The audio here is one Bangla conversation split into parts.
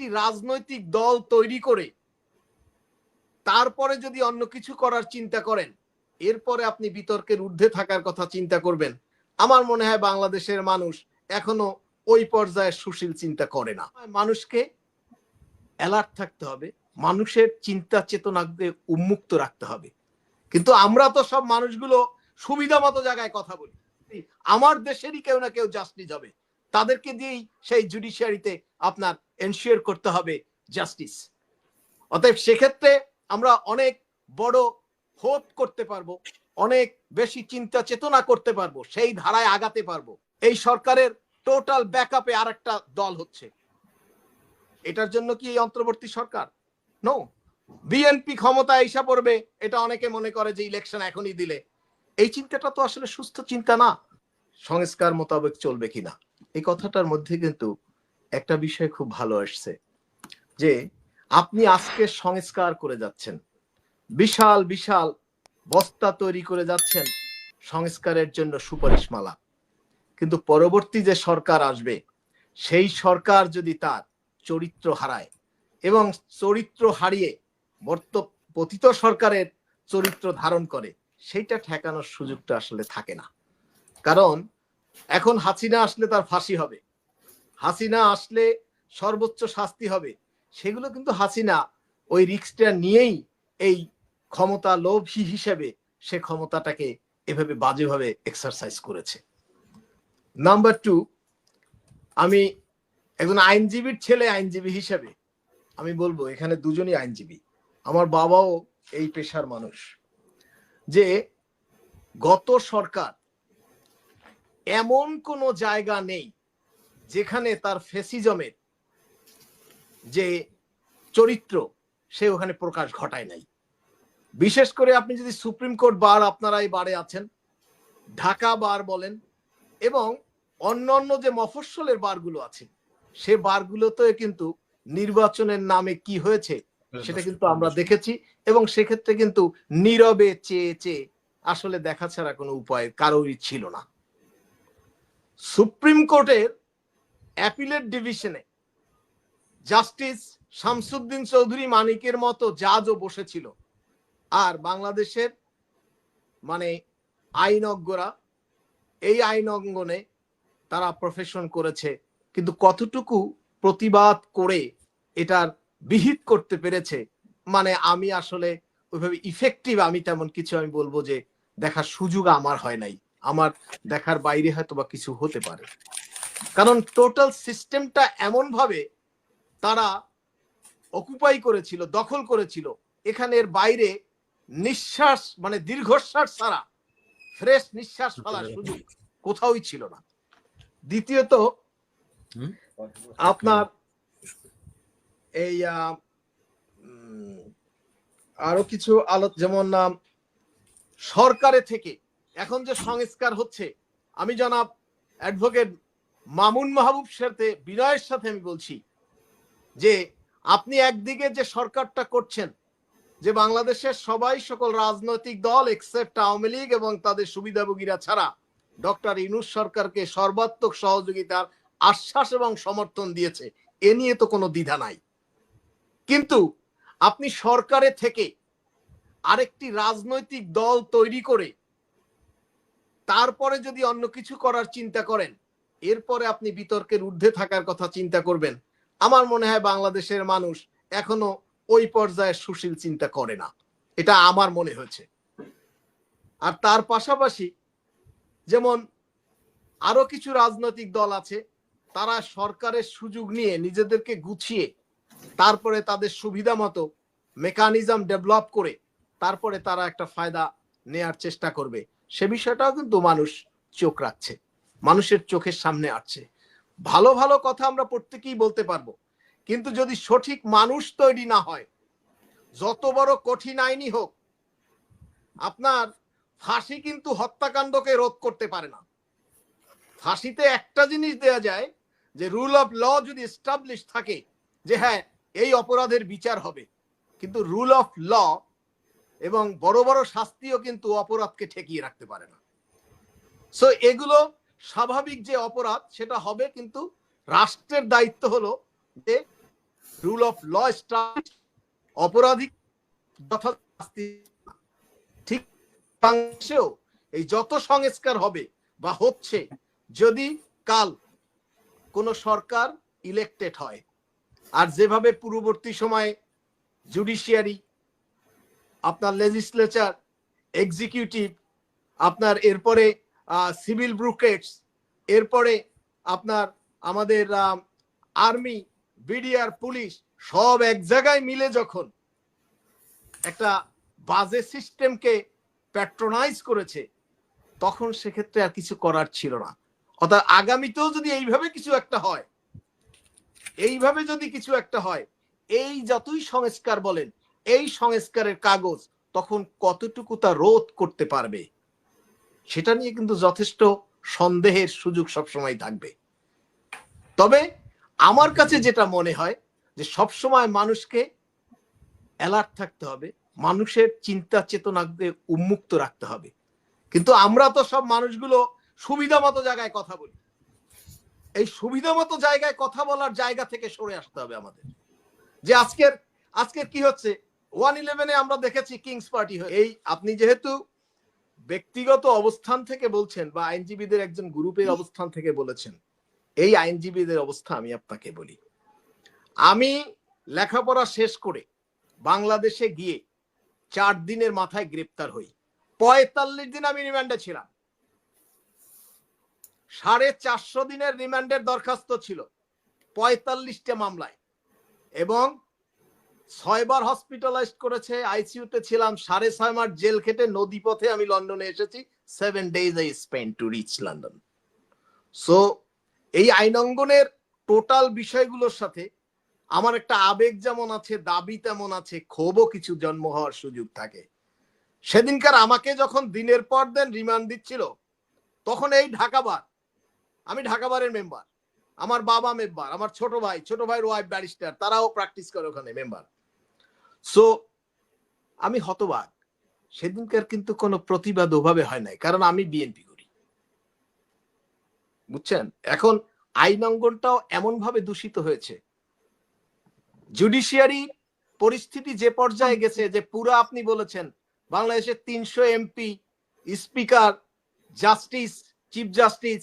আরেকটি রাজনৈতিক দল তৈরি করে, তারপরে যদি অন্য কিছু করার চিন্তা করেন, এরপরে আপনি বিতর্কের ঊর্ধ্বে থাকার কথা চিন্তা করবেন। আমার মনে হয় বাংলাদেশের মানুষ এখনও ওই পর্যায়ে সুশীল চিন্তা করে না। মানুষকে অ্যালার্ট থাকতে হবে, মানুষের চিন্তা চেতনাকে উন্মুক্ত রাখতে হবে। কিন্তু আমরা তো সব মানুষগুলো সুবিধা মতো জায়গায় কথা বলি। আমার দেশেরই কেউ না কেউ জাস্টিস হবে। তাদেরকে দিয়েই সেই জুডিশিয়ারিতে আপনার এনশিওর করতে হবে জাস্টিস অতএব সেক্ষেত্রে আমরা অনেক বড় হোপ করতে পারব, অনেক বেশি চিন্তা চেতনা করতে পারব, সেই ধারায় আগাতে পারব। এই সরকারের টোটাল ব্যাকআপে আর একটা দল হচ্ছে। এটার জন্য কি এই অন্তর্বর্তী সরকার? নো বিএনপি ক্ষমতা এসে পড়বে, এটা অনেকে মনে করে যে ইলেকশন এখনই দিলে। এই চিন্তাটা তো আসলে সুস্থ চিন্তা না। সংস্কার মোতাবেক চলবে কিনা? এই কথাটার মধ্যে কিন্তু একটা বিষয় খুব ভালো আসছে যে আপনি আজকে সংস্কার করে যাচ্ছেন। বিশাল বিশাল বস্তা তৈরি করে যাচ্ছেন সংস্কারের জন্য সুপারিশমালা। কিন্তু পরবর্তী যে সরকার আসবে, সেই সরকার যদি তার চরিত্র হারায় এবং চরিত্র হারিয়ে বর্ত পতিত সরকারের চরিত্র ধারণ করে, সেইটা ঠেকানোর সুযোগটা আসলে থাকে না। কারণ এখন হাসিনা আসলে তার ফাঁসি হবে। হাসিনা আসলে সর্বোচ্চ শাস্তি হবে। সেগুলো কিন্তু হাসিনা ওই রিক্সটা নিয়েই এই ক্ষমতা লোভী হিসেবে সে ক্ষমতাটাকে এভাবে বাজেভাবে এক্সারসাইজ করেছে। নাম্বার টু আমি একজন আইনজীবীর ছেলে আইনজীবী হিসেবে, আমি বলব এখানে দুজনই আইনজীবী। আমার বাবাও এই পেশার মানুষ। যে গত সরকার এমন কোনো জায়গা নেই যেখানে তার ফেসিজমের যে চরিত্র সে ওখানে প্রকাশ ঘটায় নাই। বিশেষ করে আপনি যদি সুপ্রিম কোর্ট বার আপনারা এই বারে আছেন ঢাকা বার বলেন এবং অন্যান্য যে মফস্বলের বারগুলো আছে সে বারগুলোতে কিন্তু নির্বাচনের নামে কি হয়েছে সেটা কিন্তু আমরা দেখেছি এবং সেক্ষেত্রে কিন্তু নীরবে চেয়ে চেয়ে আসলে দেখা ছাড়া কোনো উপায় কারোরই ছিল না। সুপ্রিম কোর্টের অ্যাপিলেট ডিভিশনে জাস্টিস শামসুদ্দিন চৌধুরী মানিকের মতো জাজও বসেছিল। আর বাংলাদেশের মানে আইনজ্ঞরা এই আইন অঙ্গনে তারা প্রফেশন করেছে। কিন্তু কতটুকু প্রতিবাদ করে এটার বিহিত করতে পেরেছে মানে আমি আসলে ওইভাবে ইফেক্টিভ আমি তেমন কিছু আমি বলব যে দেখার সুযোগ আমার হয় নাই। আমার দেখার বাইরে হয়তো বা কিছু হতে পারে। কারণ টোটাল সিস্টেমটা এমন ভাবে তারা অকুপাই করেছিল দখল করেছিল এখানের বাইরে নিঃশ্বাস মানে দীর্ঘশ্বাস ছাড়া ফ্রেশ নিঃশ্বাস ফেলার সুযোগ কোথাওই ছিল না। দ্বিতীয়ত আপনার এই আরও কিছু আলো যেমন সরকারে থেকে এখন যে সংস্কার হচ্ছে, আমি জনাব অ্যাডভোকেট মামুন মাহবুব সাথে বিনয়ের সাথে আমি বলছি যে, আপনি একদিকে যে সরকারটা করছেন, যে বাংলাদেশের সবাই সকল রাজনৈতিক দল এক্সেপ্ট আওয়ামী লীগ এবং তাদের সুবিধাভোগীরা ছাড়া ডক্টর ইনুস সরকারকে সর্বাত্মক সহযোগিতার আশ্বাস এবং সমর্থন দিয়েছে, এ নিয়ে তো কোনো দ্বিধা নাই। কিন্তু আপনি সরকারে থেকে আরেকটি রাজনৈতিক দল তৈরি করে তারপরে যদি অন্য কিছু করার চিন্তা করেন, এরপরে আপনি বিতর্কের ঊর্ধ্বে থাকার কথা চিন্তা করবেন। আমার মনে হয় বাংলাদেশের মানুষ এখনও ওই পর্যায়ে সুশীল চিন্তা করে না। এটা আমার মনে হয়েছে। আর তার পাশাপাশি যেমন আরও কিছু রাজনৈতিক দল আছে, তারা সরকারের সুযোগ নিয়ে নিজেদেরকে গুছিয়ে, তারপরে তাদের সুবিধা মতো মেকানিজম ডেভেলপ করে, তারপরে তারা একটা ফায়দা নেয়ার চেষ্টা করবে। সে বিষয়টাও কিন্তু মানুষ চোখ রাখছে, মানুষের চোখের সামনে আসছে। ভালো ভালো কথা আমরা প্রত্যেকেই বলতে পারব, কিন্তু যদি সঠিক মানুষ তৈরি না হয়, যত বড় কঠিন আইনই হোক, আপনার ফাঁসি কিন্তু হত্যাকাণ্ডকে রোধ করতে পারে না। ফাঁসিতে একটা জিনিস দেয়া যায়, যে রুল অফ ল যদি এস্টাবলিশ থাকে, যে হ্যাঁ এই অপরাধের বিচার হবে, কিন্তু রুল অফ ল এবং বড় বড় শাস্তিও কিন্তু অপরাধকে ঠেকিয়ে রাখতে পারে না। সো এগুলো স্বাভাবিক যে অপরাধ, সেটা হবে কিন্তু রাষ্ট্রের দায়িত্ব হলো যে রুল অফ ল অপরাধী যথাযথ শাস্তি ঠিক এই যত সংস্কার হবে বা হচ্ছে, যদি কাল কোন সরকার ইলেক্টেড হয়, আর যেভাবে পূর্ববর্তী সময়ে জুডিশিয়ারি আপনার লেজিসলেচার এক্সিকিউটিভ আপনার এরপরে সিভিল ব্রুকেটস এরপরে আপনার আমাদের আর্মি বিডিআর পুলিশ সব এক জায়গায় মিলে যখন একটা বাজে সিস্টেমকে প্যাট্রোনাইজ করেছে, তখন সেক্ষেত্রে আর কিছু করার ছিল না। অর্থাৎ আগামীতেও যদি এইভাবে কিছু একটা হয়, এইভাবে যদি কিছু একটা হয়, এই যতই সংস্কার বলেন এই সংস্কারের কাগজ তখন কতটুকু তা রোধ করতে পারবে? সেটা নিয়ে কিন্তু যথেষ্ট সন্দেহের সুযোগ সবসময় থাকবে। তবে আমার কাছে যেটা মনে হয় যে সবসময় মানুষকে অ্যালার্ট থাকতে হবে, মানুষের চিন্তা চেতনাকে উন্মুক্ত রাখতে হবে। কিন্তু আমরা তো সব মানুষগুলো সুবিধা মতো জায়গায় কথা বলি। এই সুবিধা মতো জায়গায় কথা বলার জায়গা থেকে সরে আসতে হবে আমাদের। যে আজকের আজকের কি হচ্ছে? ওয়ান ইলেভেনে আমরা দেখেছি কিংস পার্টি এই আপনি যেহেতু ব্যক্তিগত অবস্থান থেকে বলছেন বা আইনজীবীদের একজন গ্রুপের অবস্থান থেকে বলেছেন, এই আইনজীবীদের অবস্থা আমি আপনাকে বলি। আমি লেখাপড়া শেষ করে বাংলাদেশে গিয়ে চার দিনের মাথায় গ্রেপ্তার হই। পঁয়তাল্লিশ দিন আমি রিমান্ডে ছিলাম। সাড়ে চারশো দিনের রিমান্ডের দরখাস্ত ছিল পঁয়তাল্লিশটা মামলায় এবং ছয়বার হসপিটালাইজড করেছে আইসিইউতে ছিলাম, সাড়ে ছয় মাস জেল খেটে নদী পথে আমি লন্ডনে এসেছি seven days I spend to reach London so এই আইনঙ্গনের টোটাল বিষয়গুলোর সাথে আমার একটা আবেগ যেমন আছে, দাবি তেমন আছে, ক্ষোভও কিছু জন্ম হওয়ার সুযোগ থাকে। সেদিনকার আমাকে যখন দিনের পর দিন রিমান্ড দিচ্ছিল, তখন এই ঢাকাবার আমি ঢাকাবারের মেম্বার আমার বাবা মেম্বার আমার ছোট ভাই, ছোট ভাইয়ের ওয়াইফ ব্যারিস্টার তারাও প্র্যাকটিস করে ওখানে মেম্বার সো আমি হতবাক। সেদিনকার কিন্তু কোনো প্রতিবাদ ওভাবে হয় নাই, কারণ আমি বিএনপি করি। বুঝছেন? এখন আইন অঙ্গনটাও এমন ভাবে দূষিত হয়েছে। জুডিশিয়ারি পরিস্থিতি যে পর্যায়ে গেছে যে পুরো আপনি বলেছেন, বাংলাদেশের তিনশো MP speaker, justice, chief justice,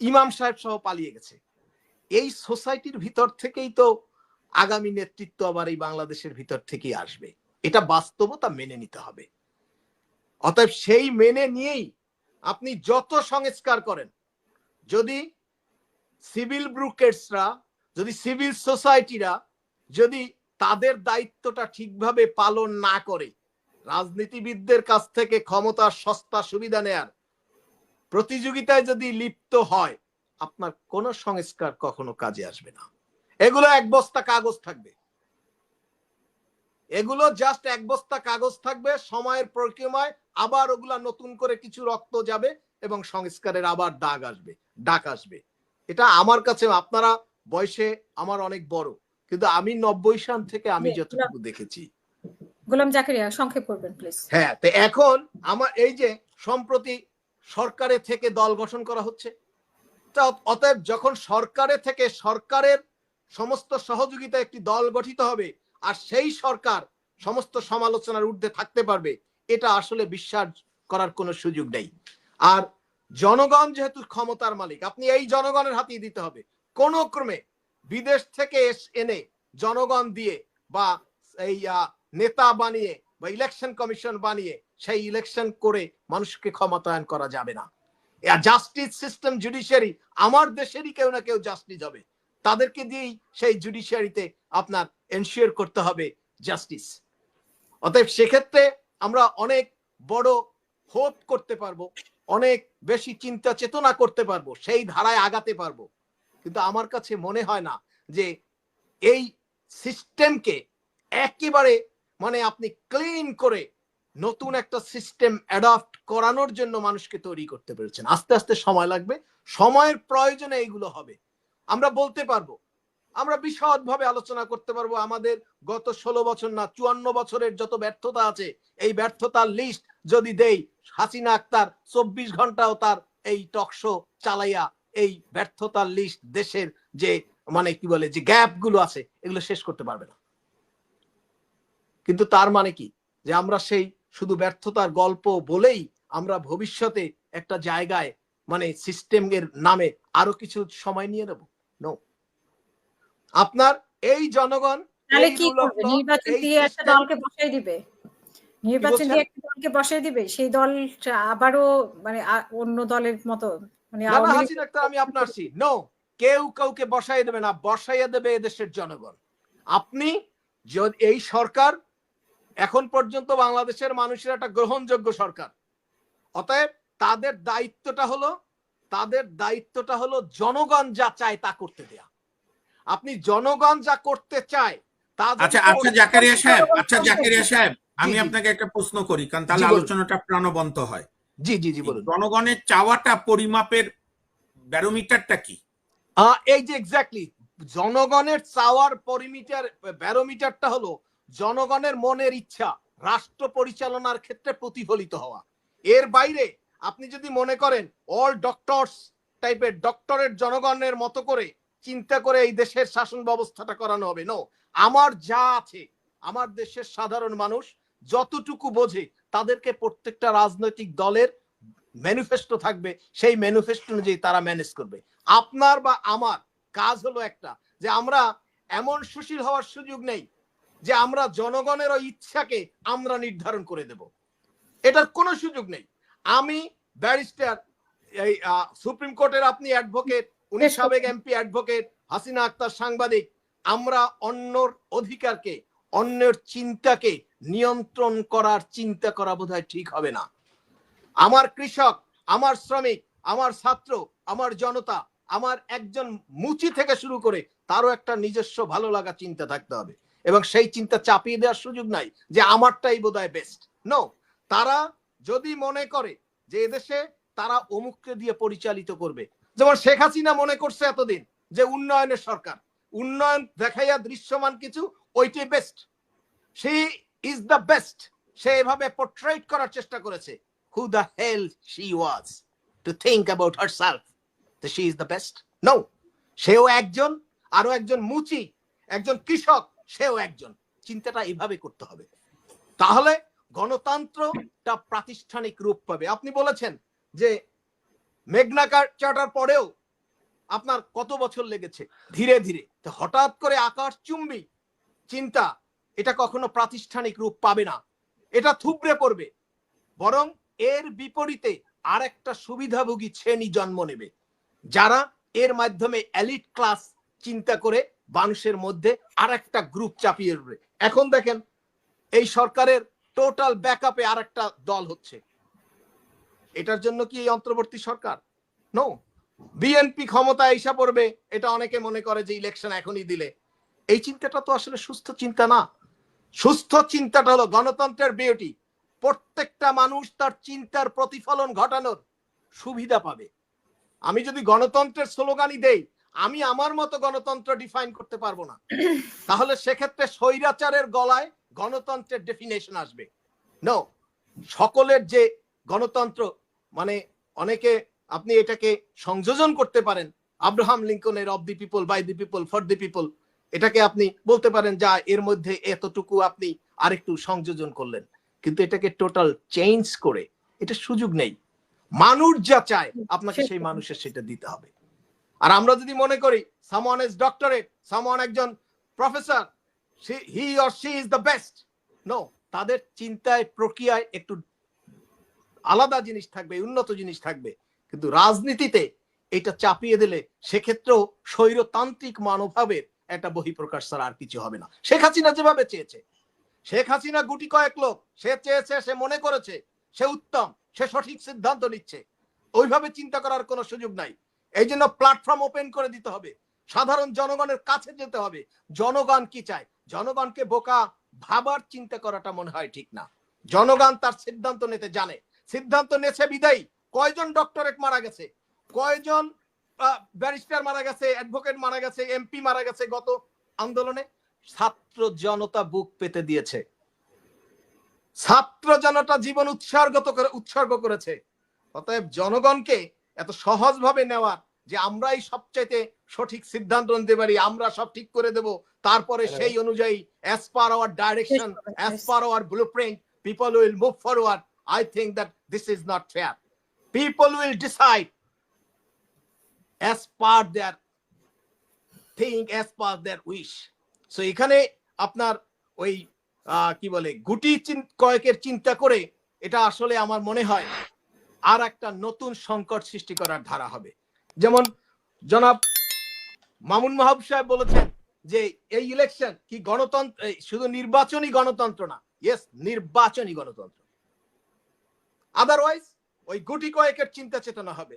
ইমাম সাহেব সহ পালিয়ে গেছে। এই সোসাইটির ভিতর থেকেই তো আগামী নেতৃত্ব আবার এই বাংলাদেশের ভিতর থেকেই আসবে। এটা বাস্তবতা মেনে নিতে হবে। অতএব সেই মেনে নিয়েই আপনি যত সংস্কার করেন, যদি সিভিল ব্রুকেটসরা, যদি সিভিল সোসাইটিরা, যদি তাদের দায়িত্বটা ঠিকভাবে পালন না করে, রাজনীতিবিদদের কাছ থেকে ক্ষমতার সস্তা, সুবিধা নেয়ার প্রতিযোগিতায় যদি লিপ্ত হয়, আপনার কোন সংস্কার কখনো কাজে আসবে না। এগুলো এক বস্তা কাগজ থাকবে। এগুলো জাস্ট এক বস্তা কাগজ থাকবে সময়ের প্রক্রিয়ায় আবার ওগুলা নতুন করে কিছু রক্ত যাবে এবং সংস্কারের আবার দাগ আসবে ডাক আসবে। এটা আমার কাছে আপনারা বয়সে আমার অনেক বড় কিন্তু আমি নব্বই সাল থেকে আমি যতটুকু দেখেছি। গোলাম জাকারিয়া সংক্ষেপ করবেন প্লিজ হ্যাঁ তো এখন আমার এই যে সম্প্রতি সরকারের থেকে দল গঠন করা হচ্ছে অতএব যখন সরকারের থেকে সরকারের সমস্ত সহযোগিতা একটি দল গঠিত হবে আর সেই সরকার সমস্ত সমালোচনার ঊর্ধ্বে থাকতে পারবে, এটা আসলে বিশ্বাস করার কোনো সুযোগ নেই। আর জনগণ যেহেতু ক্ষমতার মালিক, আপনি এই জনগণের হাতিয়ে দিতে হবে। কোন ক্রমে বিদেশ থেকে এনে জনগণ দিয়ে বা এই নেতা বানিয়ে বা ইলেকশন কমিশন বানিয়ে সেই ইলেকশন করে মানুষকে ক্ষমতায়ন করা যাবে না। জাস্টিস সিস্টেম জুডিশিয়ারি আমার দেশেরই কেউ না কেউ জাস্টিস হবে। তাদেরকে দিয়েই সেই জুডিশিয়ারিতে আপনার এনশিওর করতে হবে জাস্টিস অতএব সেক্ষেত্রে আমরা অনেক বড় হোপ করতে পারব, অনেক বেশি চিন্তা চেতনা করতে পারব, সেই ধারায় আগাতে পারব। কিন্তু আমার কাছে মনে হয় না যে এই সিস্টেমকে একেবারে মানে আপনি ক্লিন করে নতুন একটা সিস্টেম অ্যাডাপ্ট করানোর জন্য মানুষকে তৈরি করতে পেরেছেন। আস্তে আস্তে সময় লাগবে। সময়ের প্রয়োজনে এইগুলো হবে। আমরা বলতে পারব, আমরা বিশদভাবে আলোচনা করতে পারব আমাদের গত ষোলো বছর না, চুয়ান্ন বছরের যত ব্যর্থতা আছে, এই ব্যর্থতার লিস্ট যদি দেই, হাসিনা আক্তার চব্বিশ ঘন্টাও তার এই টকশো চালাইয়া এই ব্যর্থতার লিস্ট দেশের যে মানে কি বলে, যে গ্যাপগুলো আছে, এগুলো শেষ করতে পারবে না। কিন্তু তার মানে কি? যে আমরা সেই শুধু ব্যর্থতার গল্প বলেই আমরা ভবিষ্যতে একটা জায়গায় মানে সিস্টেমের নামে আরও কিছু সময় নিয়ে নেব। আপনার এই জনগণ তাহলে কি করবে? নির্বাচন দিয়ে একটা দলকে বসাই দিবে? নির্বাচন দিয়ে একটা দলকে বসাই দিবে? সেই দল আবারও মানে অন্য দলের মতো মানে আমি আপনার সি নো কেউ কাউকে বসাই দেবে না বসাইয়া দেবে এদেশের জনগণ। আপনি যদি এই সরকার এখন পর্যন্ত বাংলাদেশের মানুষের একটা গ্রহণযোগ্য সরকার। অতএব তাদের দায়িত্বটা হলো তাদের দায়িত্বটা হলো জনগণ যা চায় তা করতে দেয়া। আপনি জনগণ যা করতে চায় আচ্ছা আচ্ছা জাকারিয়া সাহেব আচ্ছা জাকারিয়া সাহেব আমি। আপনাকে একটা প্রশ্ন করি কারণ তাহলে আলোচনাটা প্রাণবন্ত হয়। জি জি জি বলুন। জনগণের চাওয়াটা পরিমাপের ব্যারোমিটারটা কি? এই যে এক্স্যাক্টলি জনগণের চাওয়ার পরিমিটার ব্যারোমিটারটা হলো জনগণের মনের ইচ্ছা রাষ্ট্র পরিচালনার ক্ষেত্রে প্রতিফলিত হওয়া। এর বাইরে আপনি যদি মনে করেন অল ডক্টরস টাইপের ডক্টরের জনগণের মতো করে চিন্তা করে এই দেশের শাসন ব্যবস্থাটা করানো হবে। নো আমার যা আছে, আমার দেশের সাধারণ মানুষ যতটুকু বোঝে, তাদেরকে প্রত্যেকটা রাজনৈতিক দলের ম্যানিফেস্টো থাকবে, সেই ম্যানিফেস্টো অনুযায়ী তারা ম্যানেজ করবে। আপনার বা আমার কাজ হলো একটা, যে আমরা এমন সুশীল হওয়ার সুযোগ নেই, যে আমরা জনগণের ইচ্ছাকে আমরা নির্ধারণ করে দেব। এটার কোনো সুযোগ নেই। আমি ব্যারিস্টার, এই সুপ্রিম কোর্টের আপনি অ্যাডভোকেট উনি সাবেক এমপি অ্যাডভোকেট হাসিনা আক্তার সাংবাদিক। আমরা অন্যর অধিকারকে, অন্যের চিন্তাকে নিয়ন্ত্রণ করার চিন্তা করা বোধহয় ঠিক হবে না। আমার কৃষক, আমার শ্রমিক, আমার ছাত্র, আমার জনতা, আমার একজন মুচি থেকে শুরু করে তারও একটা নিজস্ব ভালো লাগা চিন্তা থাকতে হবে। এবং সেই চিন্তা চাপিয়ে দেওয়ার সুযোগ নাই যে আমারটাই বোধহয় বেস্ট নো তারা যদি মনে করে যে এদেশে তারা অমুককে দিয়ে পরিচালিত করবে যেমন শেখ হাসিনা মনে করছে এতদিন যে উন্নয়নের সরকার। উন্নয়ন দেখাইয়া দৃশ্যমান কিছু, ওইটাই বেস্ট সে ইজ দ্য বেস্ট সে এভাবে পোর্ট্রেট করার চেষ্টা করেছে। Who the hell she was to think about herself that she is the best? No সেও একজন, আরও একজন মুচি, একজন কৃষক, সেও একজন। চিন্তাটা এইভাবে করতে হবে। তাহলে গণতন্ত্রটা প্রাতিষ্ঠানিক রূপ পাবে। আপনি বলেছেন যে মেঘনা চার্টার পরেও আপনার কত বছর লেগেছে? ধীরে ধীরে। হঠাৎ করে আকাশ চুম্বি, চিন্তা, এটা কখনো প্রাতিষ্ঠানিক রূপ পাবে না। এটা থুবড়ে পড়বে। বরং এর বিপরীতে আরেকটা সুবিধাভোগী শ্রেণি জন্ম নেবে, যারা এর মাধ্যমে এলিট ক্লাস চিন্তা করে মানুষের মধ্যে আর একটা গ্রুপ চাপিয়ে উঠবে। এখন দেখেন, এই সরকারের টোটাল ব্যাকআপে আর একটা দল হচ্ছে। এটার জন্য কি এই অন্তর্বর্তী সরকার? নো বিএনপি ক্ষমতা এসে পড়বে, এটা অনেকে মনে করে যে ইলেকশন এখনই দিলে। এই চিন্তাটা তো আসলে সুস্থ চিন্তা না। সুস্থ চিন্তাটা হলো গণতন্ত্রের বিউটি প্রত্যেকটা মানুষ তার চিন্তার প্রতিফলন ঘটানোর সুবিধা পাবে। আমি যদি গণতন্ত্রের স্লোগানই দেই, আমি আমার মতো গণতন্ত্র ডিফাইন করতে পারব না। তাহলে সেক্ষেত্রে স্বৈরাচারের গলায় গণতন্ত্রের ডেফিনেশন আসবে। নো সকলের যে গণতন্ত্র মানে অনেকে আপনি এটাকে সংযোজন করতে পারেন। Abraham লিঙ্কনের of the people by the people for the people এটাকে আপনি বলতে পারেন যা এর মধ্যে এতটুকু আপনি আরেকটু সংযোজন করলেন। কিন্তু এটাকে টোটাল চেঞ্জ করে এটা সুযোগ নেই। মানুষ যা চায় আপনাকে সেই মানুষের সেটা দিতে হবে। আর আমরা যদি মনে করি সামওয়ান ইজ ডক্টরেট সামওয়ান একজন professor he or she is the best no তাদের চিন্তায় প্রক্রিয়ায় একটু আলাদা জিনিস থাকবে, উন্নত জিনিস থাকবে। কিন্তু রাজনীতিতে এটা চাপিয়ে দিলে সেক্ষেত্রেও স্বৈরতান্ত্রিক মনোভাবের একটা বহিঃপ্রকাশ ছাড়া আর কিছু হবে না। শেখ হাসিনা যেভাবে চেয়েছে, শেখ হাসিনা গুটি কয়েক লোক, সে চেয়েছে, সে মনে করেছে, সে উত্তম, সে সঠিক সিদ্ধান্ত নিচ্ছে। ওইভাবে চিন্তা করার কোনো সুযোগ নাই। এই জন্য প্ল্যাটফর্ম ওপেন করে দিতে হবে। সাধারণ জনগণের কাছে যেতে হবে। জনগণ কি চায়? জনগণকে বোকা ভাবার চিন্তা করাটা মনে হয় ঠিক না। জনগণ তার সিদ্ধান্ত নিতে জানে। সিদ্ধান্ত নেছে বিদায়ী। কয়জন ডক্টরেট মারা গেছে? কয়জন ব্যারিস্টার মারা গেছে অ্যাডভোকেট মারা গেছে এমপি মারা গেছে গত আন্দোলনে? ছাত্র জনতা বুক পেতে দিয়েছে। ছাত্র জনতা জীবন উৎসর্গত করে উৎসর্গ করেছে। অতএব জনগণকে এত সহজভাবে নেওয়ার যে আমরাই সবচাইতে সঠিক সিদ্ধান্ত নিতে পারি আমরা সব ঠিক করে দেব তারপরে সেই অনুযায়ী as per our direction as per our blueprint people will move forward I think that this is not fair people will decide as per their think as per their wish so এখানে আপনার ওই কি বলে, গুটি কয়েকের চিন্তা করে এটা আসলে আমার মনে হয় আর একটা নতুন সংকট সৃষ্টি করার ধারা হবে। যেমন জনাব মামুন মাহবুব সাহেব বলেছেন যে এই ইলেকশন কি গণতন্ত্র শুধু নির্বাচনী গণতন্ত্র না ইয়েস নির্বাচনী গণতন্ত্র। আদারওয়াইজ ওই গুটি কয়েকের চিন্তা চেতনা হবে।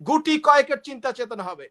গুটি কয়েকের চিন্তা চেতনা হবে।